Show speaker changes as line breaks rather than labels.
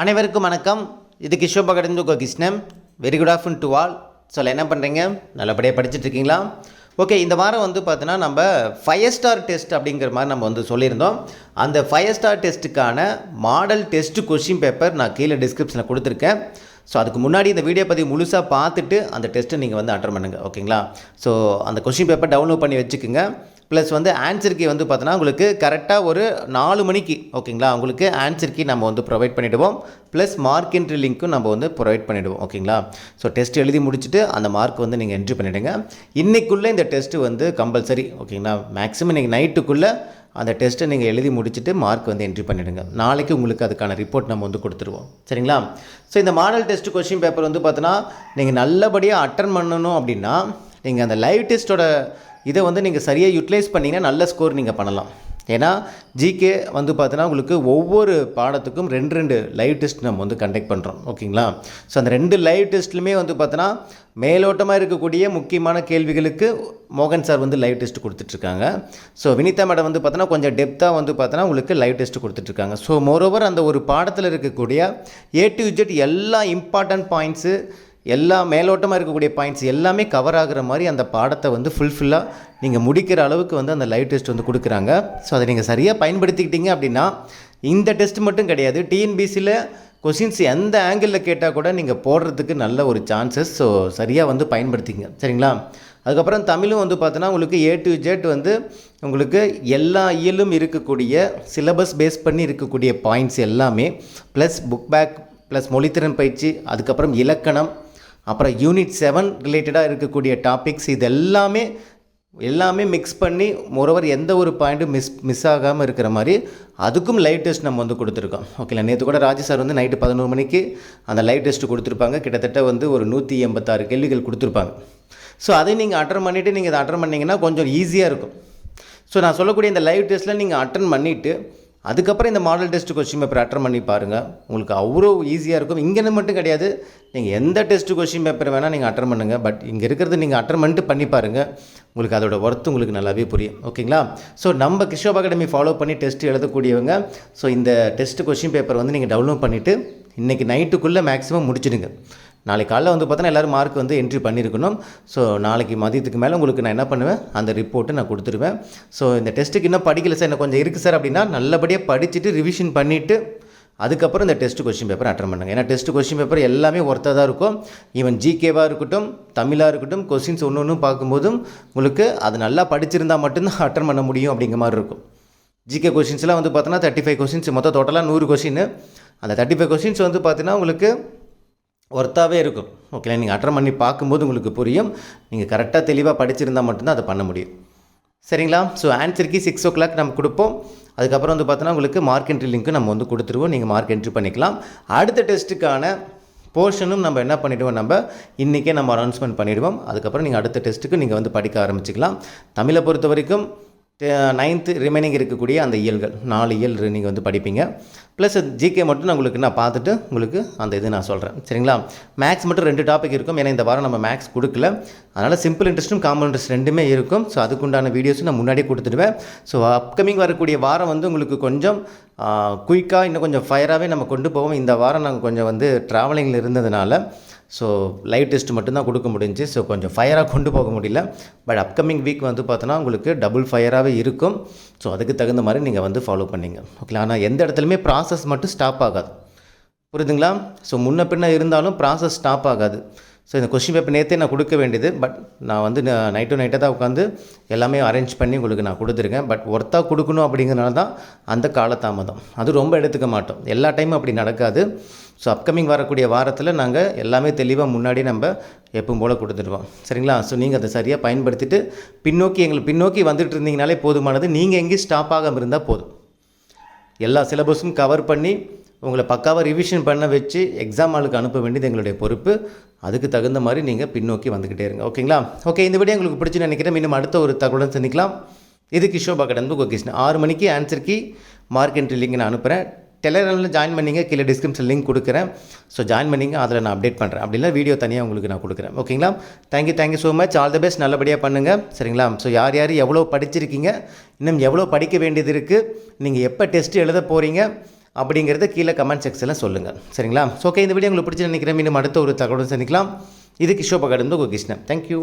அனைவருக்கும் வணக்கம். இது Kishore பகடந்து Krishnan. Very good afternoon to all so என்ன பண்ணுறீங்க நல்லபடியாக படிச்சுட்டு இருக்கீங்களா ஓகே இந்த வாரம் வந்து பார்த்தீங்கன்னா நம்ம ஃபைவ் ஸ்டார் டெஸ்ட் அப்படிங்கிற மாதிரி நம்ம வந்து சொல்லியிருந்தோம். அந்த ஃபைவ் ஸ்டார் டெஸ்ட்டுக்கான மாடல் டெஸ்ட் கொஷின் பேப்பர் நான் கீழே டிஸ்கிரிப்ஷனில் கொடுத்துருக்கேன். ஸோ அதுக்கு முன்னாடி இந்த வீடியோ பதிவு முழுசாக பார்த்துட்டு அந்த டெஸ்ட்டை நீங்கள் வந்து அட்டன் பண்ணுங்கள் ஓகேங்களா ஸோ அந்த கொஷின் பேப்பர் டவுன்லோட் பண்ணி வச்சுக்கோங்க. ப்ளஸ் வந்து ஆன்சர் கீ வந்து பார்த்தோன்னா உங்களுக்கு கரெக்டாக ஒரு நாலு மணிக்கு ஓகேங்களா உங்களுக்கு ஆன்சர் கீ நம்ம வந்து ப்ரொவைட் பண்ணிவிடுவோம் ப்ளஸ் மார்க் என்ட்ரி லிங்க்கும் நம்ம வந்து ப்ரொவைட் பண்ணிவிடுவோம் ஓகேங்களா ஸோ டெஸ்ட் எழுதி முடிச்சுட்டு அந்த மார்க் வந்து நீங்கள் என்ட்ரி பண்ணிவிடுங்க இன்றைக்குள்ளே இந்த டெஸ்ட்டு வந்து கம்பல்சரி ஓகேங்களா மேக்ஸிமம் நீங்கள் நைட்டுக்குள்ளே அந்த டெஸ்ட்டை நீங்கள் எழுதி முடிச்சுட்டு மார்க் வந்து என்ட்ரி பண்ணிவிடுங்க நாளைக்கு உங்களுக்கு அதுக்கான ரிப்போர்ட் நம்ம வந்து கொடுத்துருவோம். சரிங்களா? ஸோ இந்த மாடல் டெஸ்ட் கொஷின் பேப்பர் வந்து பார்த்தோன்னா நீங்கள் நல்லபடியாக அட்டன் பண்ணணும் அப்படின்னா நீங்கள் அந்த லைவ் டெஸ்ட்டோட இதை வந்து நீங்கள் சரியாக யூட்டிலைஸ் பண்ணிங்கன்னா நல்ல ஸ்கோர் நீங்கள் பண்ணலாம். ஏன்னா ஜிகே வந்து பார்த்தீங்கன்னா உங்களுக்கு ஒவ்வொரு பாடத்துக்கும் ரெண்டு ரெண்டு லைவ் டெஸ்ட் நம்ம வந்து கண்டக்ட் பண்ணுறோம் ஓகேங்களா? ஸோ அந்த ரெண்டு லைவ் டெஸ்ட்லையுமே வந்து பார்த்தோன்னா மேலோட்டமாக இருக்கக்கூடிய முக்கியமான கேள்விகளுக்கு மோகன் சார் வந்து லைவ் டெஸ்ட் கொடுத்துட்ருக்காங்க. ஸோ வினிதா மேடம் வந்து பார்த்தோன்னா கொஞ்சம் டெப்த்தாக வந்து பார்த்தோன்னா உங்களுக்கு லைவ் டெஸ்ட் கொடுத்துட்ருக்காங்க. ஸோ மோரோவர் அந்த ஒரு பாடத்தில் இருக்கக்கூடிய ஏ டு இஜெட் எல்லா இம்பார்ட்டன்ட் பாயிண்ட்ஸு எல்லா மேலோட்டமாக இருக்கக்கூடிய பாயிண்ட்ஸ் எல்லாமே கவர் ஆகுற மாதிரி அந்த பாடத்தை வந்து ஃபுல்ஃபில்லாக நீங்கள் முடிக்கிற அளவுக்கு வந்து அந்த லைவ் டெஸ்ட் வந்து கொடுக்குறாங்க. ஸோ அதை நீங்கள் சரியாக பயன்படுத்திக்கிட்டீங்க அப்படின்னா இந்த டெஸ்ட் மட்டும் கிடையாது. டிஎன்பிசியில் கொஷின்ஸ் எந்த ஆங்கிளில் கேட்டால் கூட நீங்கள் போடுறதுக்கு நல்ல ஒரு சான்சஸ் ஸோ சரியாக வந்து பயன்படுத்திங்க. சரிங்களா? அதுக்கப்புறம் தமிழும் வந்து பார்த்தோன்னா உங்களுக்கு ஏ டு ஜெட் வந்து உங்களுக்கு எல்லா இயலும் இருக்கக்கூடிய சிலபஸ் பேஸ் பண்ணி இருக்கக்கூடிய பாயிண்ட்ஸ் எல்லாமே ப்ளஸ் புக் பேக் ப்ளஸ் மொழித்திறன் பயிற்சி அதுக்கப்புறம் இலக்கணம் அப்புறம் யூனிட் செவன் ரிலேட்டடாக இருக்கக்கூடிய டாபிக்ஸ் இது எல்லாமே எல்லாமே மிக்ஸ் பண்ணி மொரவர் எந்த ஒரு பாயிண்ட்டும் மிஸ் மிஸ் ஆகாமல் இருக்கிற மாதிரி அதுக்கும் லைவ் டெஸ்ட் நம்ம வந்து கொடுத்துருக்கோம். ஓகேங்களா நேற்று கூட ராஜு சார் வந்து நைட்டு பதினோரு மணிக்கு அந்த லைவ் டெஸ்ட் கொடுத்துருப்பாங்க. கிட்டத்தட்ட வந்து ஒரு நூற்றி எண்பத்தாறு கேள்விகள் கொடுத்துருப்பாங்க. ஸோ அதை நீங்கள் அட்டன் பண்ணிவிட்டு நீங்கள் அதை அட்டன் பண்ணிங்கன்னா கொஞ்சம் ஈஸியாக இருக்கும். ஸோ நான் சொல்லக்கூடிய இந்த லைவ் டெஸ்ட்டில் நீங்கள் அட்டன் பண்ணிவிட்டு அதுக்கப்புறம் இந்த model test question paper attend பண்ணி பாருங்கள் உங்களுக்கு அவ்வளோ ஈஸியாக இருக்கும். இங்கேன்னு மட்டும் கிடையாது. நீங்கள் எந்த டெஸ்ட் கொஸ்டின் பேப்பர் வேணால் நீங்கள் அட்டன் பண்ணுங்கள் பட் இங்கே இருக்கிறது நீங்கள் அட்டன் பண்ணிட்டு பண்ணி பாருங்கள் உங்களுக்கு அதோட ஒர்த்து உங்களுக்கு நல்லாவே புரியும். ஓகேங்களா ஸோ நம்ம கிஷோப் அகாடமி ஃபாலோ பண்ணி டெஸ்ட் எழுதக்கூடியவங்க. ஸோ இந்த டெஸ்ட் கொஸ்டின் பேப்பர் வந்து நீங்கள் டவுன்லோட் பண்ணிவிட்டு இன்றைக்கி நைட்டுக்குள்ளே மேக்ஸிமம் முடிச்சிடுங்க. நாளைக்கு காலைல வந்து பார்த்தோன்னா எல்லோரும் மார்க் வந்து என்ட்ரி பண்ணியிருக்கணும் ஸோ நாளைக்கு மதியத்துக்கு மேலே உங்களுக்கு நான் என்ன பண்ணுவேன்? அந்த ரிப்போர்ட்டை நான் கொடுத்துருவேன். ஸோ இந்த டெஸ்ட்டுக்கு இன்னும் படிக்கல சார் எனக்கு கொஞ்சம் இருக்குது சார் அப்படின்னா நல்லபடியாக படிச்சுட்டு ரிவிஷன் பண்ணிவிட்டு அதுக்கப்புறம் இந்த டெஸ்ட் கொஸ்டின் பேப்பர் அட்டன் பண்ணுங்கள் ஏன்னா டெஸ்ட் கொஸ்டின் பேப்பர் எல்லாமே ஒர்த்தாக தான் இருக்கும். ஈவன் ஜிகேவாக இருக்கட்டும் தமிழாக இருக்கட்டும் கொஸ்டின்ஸ் ஒன்று ஒன்றும் பார்க்கும்போதும் உங்களுக்கு அது நல்லா படிச்சிருந்தால் மட்டும்தான் அட்டன் பண்ண முடியும் அப்படிங்கிற மாதிரி இருக்கும். ஜிகே கொஷின்ஸ்லாம் வந்து பார்த்தோன்னா தேர்ட்டி ஃபைவ் கொஷின்ஸ் மொத்தம் டோட்டலாக நூறு கொஷின் அந்த தேர்ட்டி ஃபைவ் கொஷின்ஸ் வந்து பார்த்தீங்கன்னா உங்களுக்கு ஒர்த்தாகவே இருக்கும். ஓகே நீங்கள் அட்டன் பண்ணி பார்க்கும்போது உங்களுக்கு புரியும். நீங்கள் கரெக்டாக தெளிவாக படிச்சிருந்தால் மட்டும்தான் அதை பண்ண முடியும். சரிங்களா? ஸோ ஆன்சருக்கு சிக்ஸ் ஓ கிளாக் நம்ம கொடுப்போம். அதுக்கப்புறம் வந்து பார்த்தோன்னா உங்களுக்கு மார்க் என்ட்ரி லிங்க்கு நம்ம வந்து கொடுத்துருவோம். நீங்கள் மார்க் என்ட்ரி பண்ணிக்கலாம். அடுத்த டெஸ்ட்டுக்கான போர்ஷனும் நம்ம என்ன பண்ணிவிடுவோம் நம்ம இன்றைக்கே நம்ம அனௌன்ஸ்மெண்ட் பண்ணிவிடுவோம் அதுக்கப்புறம் நீங்கள் அடுத்த டெஸ்ட்டுக்கு நீங்கள் வந்து படிக்க ஆரம்பிச்சிக்கலாம். தமிழை பொறுத்த வரைக்கும் நைன்த்து ரிமைனிங் இருக்கக்கூடிய அந்த இயல்கள். நாலு இயல் நீங்கள் வந்து படிப்பீங்க. ப்ளஸ் ஜிகே மட்டும் நான் உங்களுக்கு நான் பார்த்துட்டு உங்களுக்கு அந்த இது நான் சொல்கிறேன் சரிங்களா? மேக்ஸ் மட்டும் ரெண்டு டாபிக் இருக்கும். ஏன்னா இந்த வாரம் நம்ம மேக்ஸ் கொடுக்கல. அதனால் சிம்பிள் இன்ட்ரெஸ்ட்டும் காமன் இன்ட்ரெஸ்ட் ரெண்டுமே இருக்கும். ஸோ அதுக்குண்டான வீடியோஸும் நான் முன்னாடியே கொடுத்துடுவேன். ஸோ அப்கமிங் வரக்கூடிய வாரம் வந்து உங்களுக்கு கொஞ்சம் குயிக்காக இன்னும் கொஞ்சம் ஃபயராகவே நம்ம கொண்டு போவோம். இந்த வாரம் நாங்கள் கொஞ்சம் வந்து ட்ராவலிங்கில் இருந்ததுனால. ஸோ லைவ் டெஸ்ட் மட்டும்தான் கொடுக்க முடிஞ்சு ஸோ கொஞ்சம் ஃபயராக கொண்டு போக முடியல. பட் அப்கமிங் வீக் வந்து பார்த்தோன்னா உங்களுக்கு டபுள் ஃபயராகவே இருக்கும். ஸோ அதுக்கு தகுந்த மாதிரி நீங்கள் வந்து ஃபாலோ பண்ணிங்க. ஓகே ஆனால் எந்த இடத்துலையுமே ப்ராசஸ் மட்டும் ஸ்டாப் ஆகாது. புரியுதுங்களா? ஸோ முன்ன பின்ன இருந்தாலும் ப்ராசஸ் ஸ்டாப் ஆகாது. ஸோ இந்த கொஷின் பேப்பர் நேற்றே நான் கொடுக்க வேண்டியது பட் நான் வந்து நைட்டு நைட்டாக தான் உட்காந்து எல்லாமே அரேஞ்ச் பண்ணி உங்களுக்கு நான் கொடுத்துருக்கேன். பட் ஒர்த்தாக கொடுக்கணும் அப்படிங்கிறனால தான் அந்த காலதாமதம். அது ரொம்ப எடுத்துக்க மாட்டோம். எல்லா டைமும் அப்படி நடக்காது. ஸோ அப்கமிங் வரக்கூடிய வாரத்தில் நாங்கள் எல்லாமே தெளிவாக முன்னாடி நம்ம எப்பவும் போல் கொடுத்துருவோம். சரிங்களா? ஸோ நீங்கள் அதை சரியாக பயன்படுத்திட்டு பின்னோக்கி எங்களுக்கு பின்னோக்கி வந்துட்டு இருந்தீங்கனாலே போதுமானது. நீங்கள் எங்கேயும் ஸ்டாப் ஆகாமல் இருந்தால் போதும். எல்லா சிலபஸும் கவர் பண்ணி உங்களை பக்காவாக ரிவிஷன் பண்ண வச்சு எக்ஸாம் ஆளுக்கு அனுப்ப வேண்டியது எங்களுடைய பொறுப்பு. அதுக்கு தகுந்த மாதிரி நீங்கள் பின்னோக்கி வந்துக்கிட்டே இருங்க. ஓகேங்களா? ஓகே இந்த வீடியோ உங்களுக்கு பிடிச்சி நினைக்கிறேன். இன்னும் அடுத்த ஒரு தகவலுடன் சந்திக்கலாம். இது கிஷோபா கடந்து கோகிருஷ்ணன் ஆறு மணிக்கு ஆன்சர் கி மார்க் என்ட்ரி லிங்க் நான் அனுப்புகிறேன் டெலகிராமில் ஜாயின் பண்ணிங்க கீழே டிஸ்கிரிப்ஷன் லிங்க் கொடுக்குறேன். ஸோ ஜாயின் பண்ணிங்க அதில் நான் அப்டேட் பண்ணுறேன் அப்படின்னா வீடியோ தனியாக உங்களுக்கு நான் கொடுக்குறேன். ஓகேங்களா? Thank you thank you so much all the best நல்லபடியாக பண்ணுங்கள் சரிங்களா? ஸோ யார் யார் எவ்வளோ படிச்சிருக்கீங்க? இன்னும் எவ்வளோ படிக்க வேண்டியது இருக்குது நீங்கள் எப்போ டெஸ்ட் எழுத போகிறீங்க அப்படிங்கிறத கீழே கமெண்ட் செக்ஷனில் சொல்லுங்கள் சரிங்களா? ஸோ ஓகே இந்த வீடியோ உங்களுக்கு பிடிச்சி நினைக்கிறேன். மீண்டும் அடுத்த ஒரு தகவலும் சந்திக்கலாம். இது கிஷோபகடன் உங்கள் கிருஷ்ணன். தேங்க்யூ